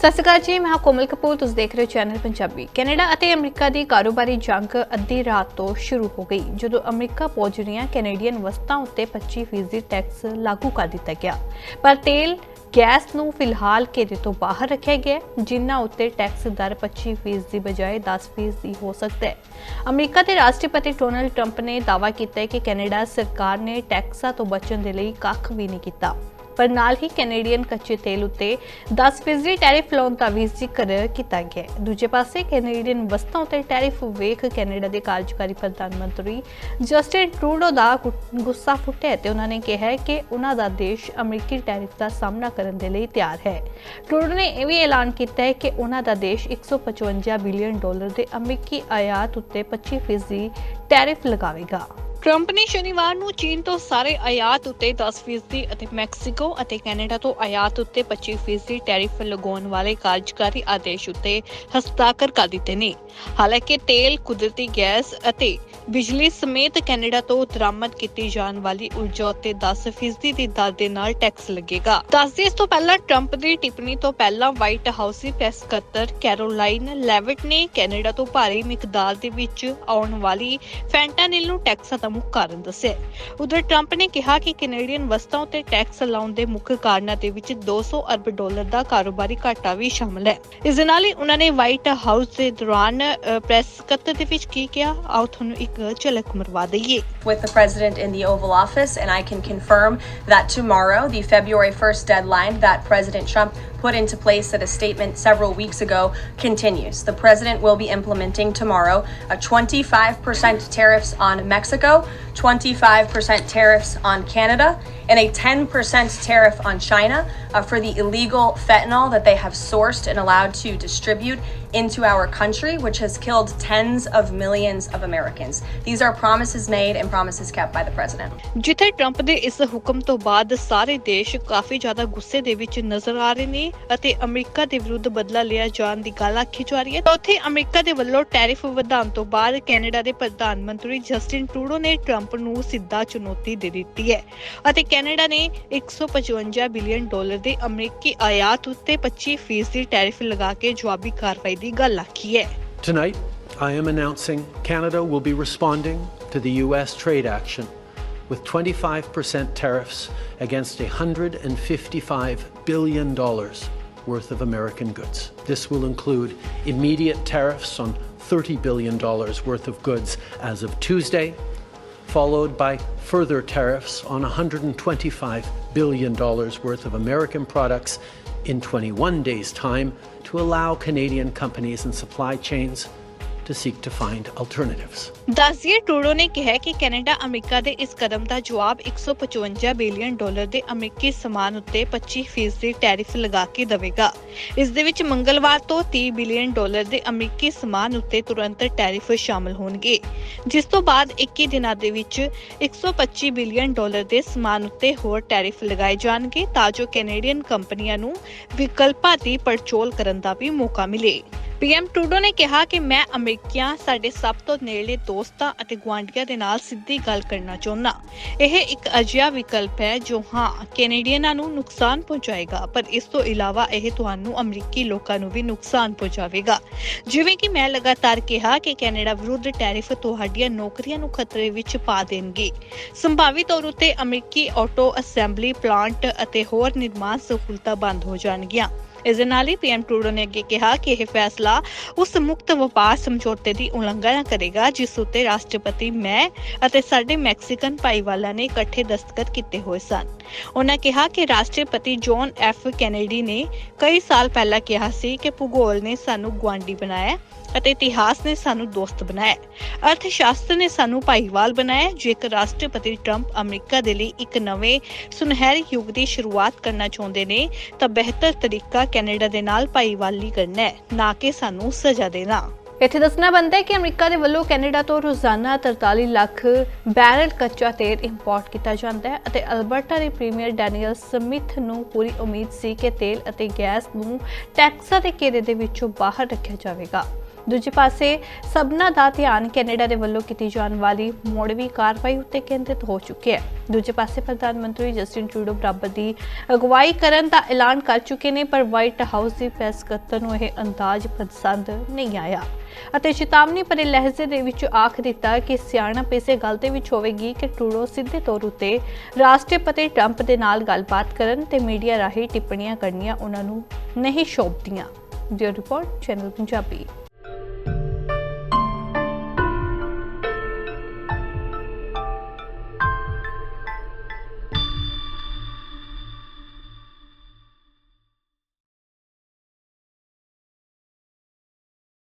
ਸਤਿ ਸ਼੍ਰੀ ਅਕਾਲ ਜੀ, ਮੈਂ ਹਾਂ ਕੋਮਲ ਕਪੂਰ, ਤੁਸੀਂ ਦੇਖ ਰਹੇ ਹੋ ਚੈਨਲ ਪੰਜਾਬੀ। ਕੈਨੇਡਾ ਅਤੇ ਅਮਰੀਕਾ ਦੀ ਕਾਰੋਬਾਰੀ ਜੰਗ ਅੱਧੀ ਰਾਤ ਤੋਂ ਸ਼ੁਰੂ ਹੋ ਗਈ, ਜਦੋਂ ਅਮਰੀਕਾ ਪਹੁੰਚ ਰਹੀਆਂ ਕੈਨੇਡੀਅਨ ਵਸਤਾਂ ਉੱਤੇ 25% ਟੈਕਸ ਲਾਗੂ ਕਰ ਦਿੱਤਾ ਗਿਆ। ਪਰ ਤੇਲ, ਗੈਸ ਨੂੰ ਫਿਲਹਾਲ ਘੇਰੇ ਤੋਂ ਬਾਹਰ ਰੱਖਿਆ ਗਿਆ ਜਿਨ੍ਹਾਂ ਉੱਤੇ ਟੈਕਸ ਦਰ 25% ਦੀ ਬਜਾਏ 10% ਦੀ ਹੋ ਸਕਦਾ ਹੈ। ਅਮਰੀਕਾ ਦੇ ਰਾਸ਼ਟਰਪਤੀ ਡੋਨਲਡ ਟਰੰਪ ਨੇ ਦਾਅਵਾ ਕੀਤਾ ਹੈ ਕਿ ਕੈਨੇਡਾ ਸਰਕਾਰ ਨੇ ਟੈਕਸਾਂ ਤੋਂ ਬਚਣ ਦੇ ਲਈ ਕੱਖ ਵੀ ਨਹੀਂ ਕੀਤਾ। ਪਰ ਨਾਲ ਹੀ ਕੈਨੇਡੀਅਨ ਕੱਚੇ ਤੇਲ ਉੱਤੇ 10% ਟੈਰਿਫ ਲਾਉਣ ਦਾ ਵੀ ਜ਼ਿਕਰ ਕੀਤਾ ਗਿਆ ਹੈ। ਦੂਜੇ ਪਾਸੇ ਕੈਨੇਡੀਅਨ ਵਸਤਾਂ ਉੱਤੇ ਟੈਰਿਫ ਵੇਖ ਕੈਨੇਡਾ ਦੇ ਕਾਰਜਕਾਰੀ ਪ੍ਰਧਾਨ ਮੰਤਰੀ ਜਸਟਿਨ ਟਰੂਡੋ ਦਾ ਗੁੱਸਾ ਫੁੱਟਿਆ ਤੇ ਉਹਨਾਂ ਨੇ ਕਿਹਾ ਕਿ ਉਹਨਾਂ ਦਾ ਦੇਸ਼ ਅਮਰੀਕੀ ਟੈਰਿਫ ਦਾ ਸਾਹਮਣਾ ਕਰਨ ਦੇ ਲਈ ਤਿਆਰ ਹੈ। ਟਰੂਡੋ ਨੇ ਇਹ ਵੀ ਐਲਾਨ ਕੀਤਾ ਹੈ ਕਿ ਉਹਨਾਂ ਦਾ ਦੇਸ਼ 155 ਬਿਲੀਅਨ ਡਾਲਰ ਦੇ ਅਮਰੀਕੀ ਆਯਾਤ ਉੱਤੇ 25% ਟੈਰਿਫ ਲਗਾਵੇਗਾ। ਟਰੰਪ ਨੇ ਸ਼ਨੀਵਾਰ ਨੂੰ ਚੀਨ ਤੋਂ ਸਾਰੇ ਆਯਾਤ ਉੱਤੇ 10% ਅਤੇ ਮੈਕਸੀਕੋ ਅਤੇ ਕੈਨੇਡਾ ਤੋਂ ਆਯਾਤ ਉੱਤੇ 25% ਟੈਰਿਫ ਲਗਾਉਣ ਵਾਲੇ ਕਾਰਜਕਾਰੀ ਆਦੇਸ਼ ਉੱਤੇ ਹਸਤਾਖਰ ਕਰ ਦਿੱਤੇ ਨੇ। ਹਾਲਾਂਕਿ ਤੇਲ, ਕੁਦਰਤੀ ਗੈਸ ਅਤੇ ਬਿਜਲੀ ਸਮੇਤ ਕੈਨੇਡਾ ਤੋਂ ਦਰਾਮਦ ਕੀਤੀ ਜਾਣ ਵਾਲੀ ਊਰਜਾ ਉੱਤੇ 10% ਦੀ ਦਰ ਦੇ ਨਾਲ ਟੈਕਸ ਲੱਗੇਗਾ। ਦੱਸਦੇ ਇਸ ਤੋਂ ਪਹਿਲਾਂ ਟਰੰਪ ਦੀ ਟਿੱਪਣੀ ਤੋਂ ਪਹਿਲਾਂ ਵਾਈਟ ਹਾਊਸ ਦੀ ਪ੍ਰੈਸ ਸਕੱਤਰ ਕੈਰੋਲਾਈਨ ਲੈਵਿਟ ਨੇ ਕੈਨੇਡਾ ਤੋਂ ਭਾਰੀ ਮਿਕਦਾਰ ਦੇ ਵਿੱਚ ਆਉਣ ਵਾਲੀ ਫੈਂਟਾਨਿਲ ਨੂੰ ਟੈਕਸ ਮੁੱਖ ਕਾਰਨ ਦੱਸਿਆ ਉਧਰ ਟਰੰਪ ਨੇ ਕਿਹਾ ਕਿ ਕੈਨੇਡੀਅਨ ਵਸਤਾਂ ਉੱਤੇ ਟੈਕਸ ਲਾਉਣ ਦੇ ਮੁੱਖ ਕਾਰਨਾਂ ਦੇ ਵਿੱਚ 200 ਅਰਬ ਡਾਲਰ ਦਾ ਕਾਰੋਬਾਰੀ ਘਾਟਾ ਵੀ ਸ਼ਾਮਲ ਹੈ। ਇਸ ਦੇ ਨਾਲ ਹੀ ਉਹਨਾਂ ਨੇ ਵਾਈਟ ਹਾਊਸ ਦੇ ਦੌਰਾਨ ਪ੍ਰੈਸ ਸਕੱਤਰ ਦੇ ਵਿੱਚ ਕੀ ਕਿਹਾ? ਆਓ ਤੁਹਾਨੂੰ ਇੱਕ ਝਲਕ ਮਰਵਾ ਦਈਏ। With the president in the Oval Office, and I can confirm that tomorrow, the February 1st deadline that President Trump put into place at a statement several weeks ago continues. The president will be implementing tomorrow a 25% tariffs on Mexico, 25% tariffs on Canada, and a 10% tariff on China uh, for the illegal fentanyl that they have sourced and allowed to distribute into our country, which has killed tens of millions of Americans. These are promises made and promises kept by the president. ਜਿੱਥੇ Trump ਦੇ ਇਸ ਹੁਕਮ ਤੋਂ ਬਾਅਦ ਸਾਰੇ ਦੇਸ਼ ਕਾਫੀ ਜ਼ਿਆਦਾ ਗੁੱਸੇ ਦੇ ਵਿੱਚ ਨਜ਼ਰ ਆ ਰਹੇ ਨੇ ਅਤੇ ਅਮਰੀਕਾ ਦੇ ਵਿਰੁੱਧ ਬਦਲਾ ਲਿਆ ਜਾਣ ਦੀ ਗੱਲ ਆਖੀ ਜਾ ਰਹੀ ਹੈ ਤਾਂ ਉੱਥੇ ਅਮਰੀਕਾ ਦੇ ਵੱਲੋਂ ਟੈਰਿਫ ਵਧਾਉਣ ਤੋਂ ਬਾਅਦ ਕੈਨੇਡਾ ਦੇ ਪ੍ਰਧਾਨ ਮੰਤਰੀ ਜਸਟਿਨ ਟਰੂਡੋ ਨੇ ਟਰੰਪ ਨੂੰ ਸਿੱਧਾ ਚੁਣੌਤੀ ਦੇ ਦਿੱਤੀ ਹੈ ਅਤੇ ਕੈਨੇਡਾ ਨੇ 155 ਬਿਲੀਅਨ ਡਾਲਰ ਦੇ ਅਮਰੀਕੀ ਆਯਾਤ ਉੱਤੇ 25% ਦੀ ਟੈਰਿਫ ਲਗਾ ਕੇ ਜਵਾਬੀ ਕਾਰਵਾਈ ਦੀ ਗੱਲ ਆਖੀ ਹੈ Tonight, I am announcing Canada will be responding to the US trade action with 25% tariffs against $155 billion worth of American goods. This will include immediate tariffs on $30 billion worth of goods as of Tuesday, followed by further tariffs on $125 billion worth of American products in 21 days' time to allow Canadian companies and supply chains to seek to find alternatives. ਦੱਸਿਏ Trudeau ਨੇ ਕਿਹਾ ਕਿ Canada America ਦੇ ਇਸ ਕਦਮ ਦਾ ਜਵਾਬ 155 billion dollar ਦੇ ਅਮਰੀਕੀ ਸਮਾਨ ਉੱਤੇ 25% ਦੀ ਟੈਰਿਫ ਲਗਾ ਕੇ ਦੇਵੇਗਾ। ਇਸ ਦੇ ਵਿੱਚ ਮੰਗਲਵਾਰ ਤੋਂ 30 ਬਿਲੀਅਨ ਡਾਲਰ ਦੇ ਅਮਰੀਕੀ ਸਮਾਨ ਉੱਤੇ ਤੁਰੰਤ ਟੈਰਿਫ ਸ਼ਾਮਲ ਹੋਣਗੇ। ਜਿਸ ਤੋਂ ਬਾਅਦ 21 ਦਿਨਾਂ ਦੇ ਵਿੱਚ 125 ਬਿਲੀਅਨ ਡਾਲਰ ਦੇ ਸਮਾਨ ਉੱਤੇ ਹੋਰ ਟੈਰਿਫ ਲਗਾਏ ਜਾਣਗੇ ਤਾਂ ਜੋ ਕੈਨੇਡੀਅਨ ਕੰਪਨੀਆਂ ਨੂੰ ਵਿਕਲਪਾਂ ਦੀ ਪੜਚੋਲ ਕਰਨ ਦਾ ਵੀ ਮੌਕਾ ਮਿਲੇ। ਪੀਐਮ ਟਰੂਡੋ ਨੇ ਕਿਹਾ ਕਿ ਮੈਂ ਅਮਰੀਕੀਆਂ, ਸਾਡੇ ਸਭ ਤੋਂ ਨੇੜਲੇ ਦੋਸਤਾਂ ਅਤੇ ਗੁਆਂਢੀਆਂ ਦੇ ਨਾਲ ਸਿੱਧੀ ਗੱਲ ਕਰਨਾ ਚਾਹੁੰਦਾ। ਇਹ ਇੱਕ ਅਜਿਹਾ ਵਿਕਲਪ ਹੈ ਜੋ ਹਾਂ, ਕੈਨੇਡੀਅਨਾਂ ਨੂੰ ਨੁਕਸਾਨ ਪਹੁੰਚਾਏਗਾ, ਪਰ ਇਸ ਤੋਂ ਇਲਾਵਾ ਇਹ ਤੁਹਾਨੂੰ ਅਮਰੀਕੀ ਲੋਕਾਂ ਨੂੰ ਵੀ ਨੁਕਸਾਨ ਪਹੁੰਚਾਵੇਗਾ। ਜਿਵੇਂ ਕਿ ਮੈਂ ਲਗਾਤਾਰ ਕਿਹਾ ਕਿ ਕੈਨੇਡਾ ਵਿਰੁੱਧ ਟੈਰਿਫ ਤੁਹਾਡੀਆਂ ਨੌਕਰੀਆਂ ਨੂੰ ਖਤਰੇ ਵਿੱਚ ਪਾ ਦੇਣਗੇ। ਸੰਭਾਵੀ ਤੌਰ ਉੱਤੇ ਅਮਰੀਕੀ ਆਟੋ ਅਸੈਂਬਲੀ ਪਲਾਂਟ ਅਤੇ ਹੋਰ ਨਿਰਮਾਣ ਸਹੂਲਤਾਂ ਬੰਦ ਹੋ ਜਾਣਗੀਆਂ। ਇਸ ਦੇ ਨਾਲ ਹੀ ਪੀਐਮ ਟਰੂਡੋ ਨੇ ਅੱਗੇ ਕਿਹਾ ਕਿ ਇਹ ਫੈਸਲਾ ਉਸ ਮੁਕਤ ਵਪਾਰ ਸਮਝੌਤੇ ਦੀ ਉਲੰਘਣਾ ਕਰੇਗਾ, ਜਿਸ ਉੱਤੇ ਰਾਸ਼ਟਰਪਤੀ ਮੈਂ ਅਤੇ ਸਾਡੇ ਮੈਕਸੀਕਨ ਭਾਈਵਾਲਾਂ ਨੇ ਇਕੱਠੇ ਦਸਤਖਤ ਕੀਤੇ ਹੋਏ ਸਨ। ਉਹਨਾਂ ਕਿਹਾ ਕਿ ਰਾਸ਼ਟਰਪਤੀ ਜੌਨ ਐਫ ਕੈਨੇਡੀ ਨੇ ਕਈ ਸਾਲ ਪਹਿਲਾਂ ਕਿਹਾ ਸੀ ਕਿ ਭੂਗੋਲ ਨੇ ਸਾਨੂੰ ਗੁਆਂਢੀ ਬਣਾਇਆ। ਅਤੇ ਇਤਿਹਾਸ ਨੇ ਸਾਨੂੰ ਦੋਸਤ ਬਣਾਇਆ ਅਰਥ ਸ਼ਾਸਤਰ ਨੇ ਸਾਨੂੰ ਭਾਈਵਾਲ ਬਣਾਇਆ ਜੇਕਰ ਰਾਸ਼ਟਰਪਤੀ ਟਰੰਪ ਅਮਰੀਕਾ ਦੇ ਲਈ ਇੱਕ ਨਵੇਂ ਸੁਨਹਿਰੀ ਯੁੱਗ ਦੀ ਸ਼ੁਰੂਆਤ ਕਰਨਾ ਚਾਹੁੰਦੇ ਨੇ, ਤਾਂ ਬਿਹਤਰ ਤਰੀਕਾ ਕੈਨੇਡਾ ਦੇ ਨਾਲ ਭਾਈਵਾਲੀ ਕਰਨਾ ਹੈ, ਨਾ ਕਿ ਸਾਨੂੰ ਸਜ਼ਾ ਦੇਣਾ। ਇੱਥੇ ਦੱਸਣਾ ਬਣਦਾ ਹੈ ਕਿ ਅਮਰੀਕਾ ਦੇ ਵੱਲੋਂ ਕੈਨੇਡਾ ਤੋਂ ਰੋਜ਼ਾਨਾ 43 ਲੱਖ ਬੈਰਲ ਕੱਚਾ ਤੇਲ ਇੰਪੋਰਟ ਕੀਤਾ ਜਾਂਦਾ ਹੈ ਅਤੇ ਅਲਬਰਟਾ ਦੇ ਪ੍ਰੀਮੀਅਰ ਡੈਨੀਅਲ ਸਮਿਥ ਨੂੰ ਪੂਰੀ ਉਮੀਦ ਸੀ ਕਿ ਤੇਲ ਅਤੇ ਗੈਸ ਨੂੰ ਟੈਕਸਾਂ ਦੇ ਘੇਰੇ ਦੇ ਵਿੱਚੋਂ ਬਾਹਰ ਰੱਖਿਆ ਜਾਵੇਗਾ। ਦੂਜੇ ਪਾਸੇ, ਸਭਨਾ ਦਾ ਧਿਆਨ ਕੈਨੇਡਾ ਦੇ ਵੱਲੋਂ ਕੀਤੀ ਜਾਣ ਵਾਲੀ ਮੋੜਵੀਂ ਕਾਰਵਾਈ ਉੱਤੇ ਕੇਂਦਰਿਤ ਹੋ ਚੁੱਕਿਆ ਹੈ। ਦੂਜੇ ਪਾਸੇ, ਪ੍ਰਧਾਨ ਮੰਤਰੀ ਜਸਟਿਨ ਟਰੂਡੋ ਬਰਾਬਰ ਦੀ ਅਗਵਾਈ ਕਰਨ ਦਾ ਐਲਾਨ ਕਰ ਚੁੱਕੇ ਨੇ, ਪਰ ਵਾਈਟ ਹਾਊਸ ਦੀ ਪ੍ਰੈਸ ਸਕੱਤਰ ਨੂੰ ਇਹ ਅੰਦਾਜ਼ ਪਸੰਦ ਨਹੀਂ ਆਇਆ। ਅਤੇ ਚੇਤਾਵਨੀ ਭਰੇ ਲਹਿਜ਼ੇ ਦੇ ਵਿੱਚ ਆਖ ਦਿੱਤਾ ਕਿ ਸਿਆਣਪ ਇਸੇ ਗੱਲ ਦੇ ਵਿੱਚ ਹੋਵੇਗੀ ਕਿ ਟਰੂਡੋ ਸਿੱਧੇ ਤੌਰ ਉੱਤੇ ਰਾਸ਼ਟਰਪਤੀ ਟਰੰਪ ਦੇ ਨਾਲ ਗੱਲਬਾਤ ਕਰਨ ਤੇ ਮੀਡੀਆ ਰਾਹੀਂ ਟਿੱਪਣੀਆਂ ਕਰਨੀਆਂ ਉਹਨਾਂ ਨੂੰ ਨਹੀਂ ਸ਼ੋਭਦੀਆਂ। ਦਿਓ ਰਿਪੋਰਟ, ਚੈਨਲ ਪੰਜਾਬੀ।